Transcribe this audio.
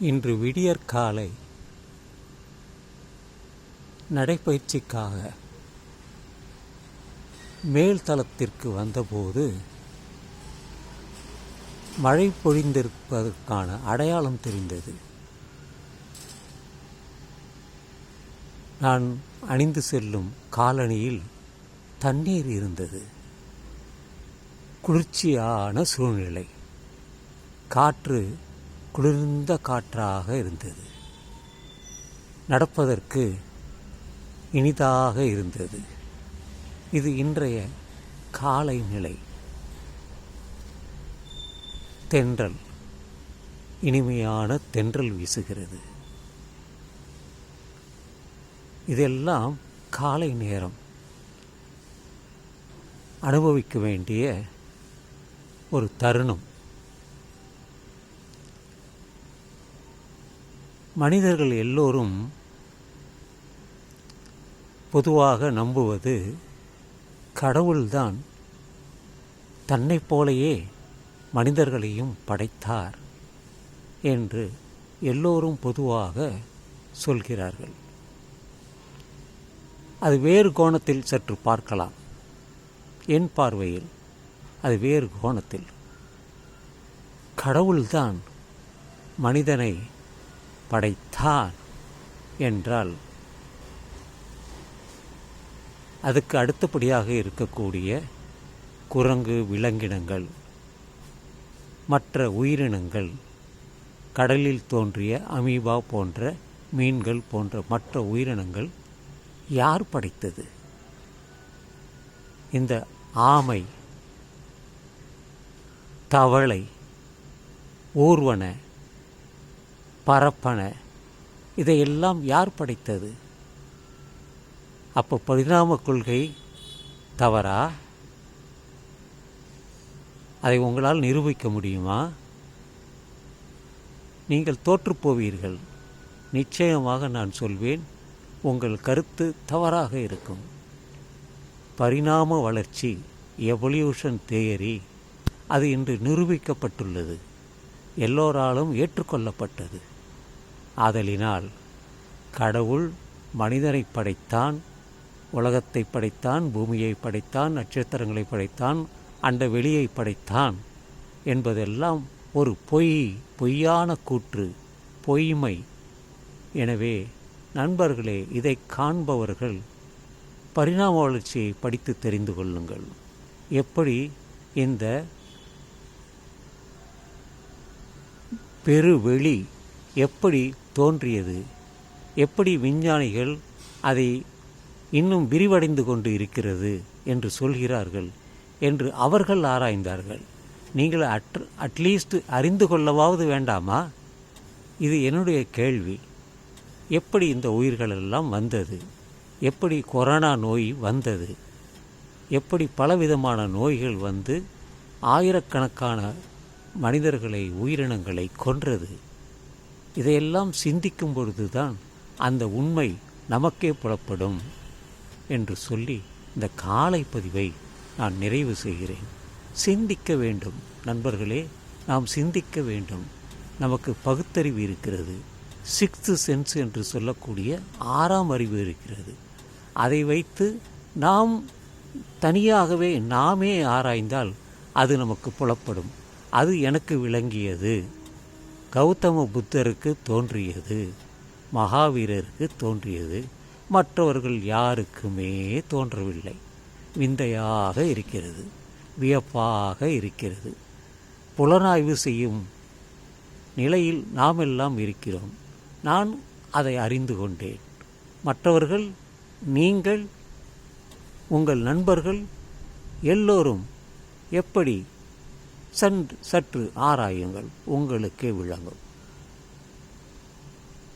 இன்று விடியற்காலை நடைப்பயிற்சிக்காக மேல்தளத்திற்கு வந்தபோது மழை பொழிந்திருப்பதற்கான அடையாளம் தெரிந்தது. நான் அணிந்து செல்லும் காலணியில் தண்ணீர் இருந்தது. குளிர்ச்சியான சூழ்நிலை. காற்று குளிர்ந்த காற்றாக இருந்தது. நடப்பதற்கு இனிதாக இருந்தது. இது இன்றைய காலை நிலை. தென்றல். இனிமையான தென்றல் வீசுகிறது. இதெல்லாம் காலை நேரம். அனுபவிக்க வேண்டிய ஒரு தருணம். மனிதர்கள் எல்லோரும் பொதுவாக நம்புவது கடவுள்தான் தன்னைப் போலேயே மனிதர்களையும் படைத்தார் என்று எல்லோரும் பொதுவாக சொல்கிறார்கள். அது வேறு கோணத்தில் சற்று பார்க்கலாம். என் பார்வையில் அது வேறு கோணத்தில். கடவுள்தான் மனிதனை படைத்தான் என்றால் அதுக்கு அடுத்தபடியாக இருக்கக்கூடிய குரங்கு விலங்கினங்கள் மற்ற உயிரினங்கள் கடலில் தோன்றிய அமீபா போன்ற மீன்கள் போன்ற மற்ற உயிரினங்கள் யார் படைத்தது? இந்த ஆமை தவளை ஊர்வன பரப்பன. இதையெல்லாம் யார் படைத்தது? அப்போ பரிணாம கொள்கை தவறா? அதை உங்களால் நிரூபிக்க முடியுமா? நீங்கள் தோற்றுப்போவீர்கள் நிச்சயமாக நான் சொல்வேன் உங்கள் கருத்து தவறாக இருக்கும். பரிணாம வளர்ச்சி எவல்யூஷன் தேயரி அது இன்று நிரூபிக்கப்பட்டுள்ளது. எல்லோராலும் ஏற்றுக்கொள்ளப்பட்டது. ஆதலினால் கடவுள் மனிதரை படைத்தான் உலகத்தை படைத்தான் பூமியை படைத்தான் நட்சத்திரங்களை படைத்தான் அண்ட வெளியை படைத்தான் என்பதெல்லாம் ஒரு பொய் பொய்யான கூற்று பொய்மை. எனவே நண்பர்களே இதை காண்பவர்கள் பரிணாம வளர்ச்சியை படித்து தெரிந்து கொள்ளுங்கள். எப்படி இந்த பெருவெளி எப்படி தோன்றியது? எப்படி விஞ்ஞானிகள் அதை இன்னும் விரிவடைந்து கொண்டு இருக்கிறது என்று சொல்கிறார்கள் என்று அவர்கள் ஆராய்ந்தார்கள். நீங்கள் அட் அட்லீஸ்ட் அறிந்து கொள்ளவாவது வேண்டாமா? இது என்னுடைய கேள்வி. எப்படி இந்த உயிர்களெல்லாம் வந்தது? எப்படி கொரோனா நோய் வந்தது? எப்படி பலவிதமான நோய்கள் வந்து ஆயிரக்கணக்கான மனிதர்களை உயிரினங்களை கொன்றது? இதையெல்லாம் சிந்திக்கும் பொழுதுதான் அந்த உண்மை நமக்கே புலப்படும் என்று சொல்லி இந்த காலை பதிவை நான் நிறைவு செய்கிறேன். சிந்திக்க வேண்டும். நண்பர்களே நாம் சிந்திக்க வேண்டும். நமக்கு பகுத்தறிவு இருக்கிறது. சிக்ஸ்த்து சென்ஸ் என்று சொல்லக்கூடிய ஆறாம் அறிவு இருக்கிறது. அதை வைத்து நாம் தனியாகவே நாமே ஆராய்ந்தால் அது நமக்கு புலப்படும். அது எனக்கு விளங்கியது. கௌதம புத்தருக்கு தோன்றியது மகாவீரருக்கு தோன்றியது மற்றவர்கள் யாருக்குமே தோன்றவில்லை. விந்தையாக இருக்கிறது வியப்பாக இருக்கிறது. புலனாய்வு செய்யும் நிலையில் நாம் எல்லாம் இருக்கிறோம். நான் அதை அறிந்து கொண்டேன். மற்றவர்கள் நீங்கள் உங்கள் நண்பர்கள் எல்லோரும் எப்படி சன் சற்று ஆராயுங்கள். உங்களுக்கே விளங்கும்.